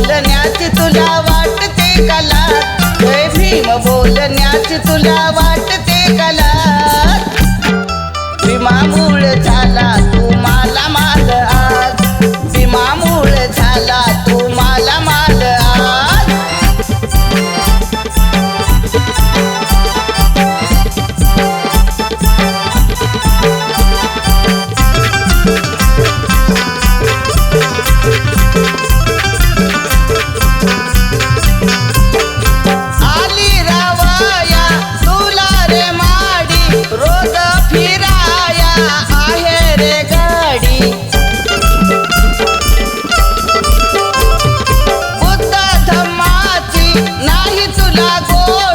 बोलण्याची तुला वाटते कला? जय भीम बोलण्याची तुला वाटते कला? भीमामूळ झाला লাগো।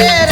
Yeah.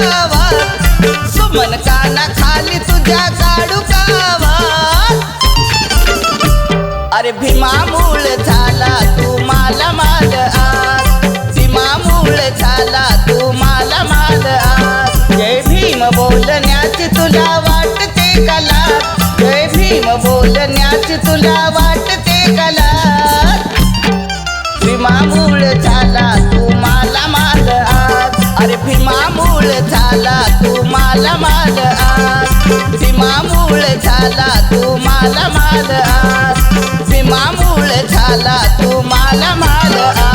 कावा सुमन काना खाली तुझ्या झाडू कावा अरे भीमा मूळ झाला तू माला माल भीमा मूळ झाला तू मला माल आज जय भीम बोलण्याची तुला वाटते कला. जय भीम बोलण्याची तुला वाटते कला. अरे झाला तू मला माल आस भीमामूळ झाला तू मला माल आस भीमामूळ झाला तू मला माल आस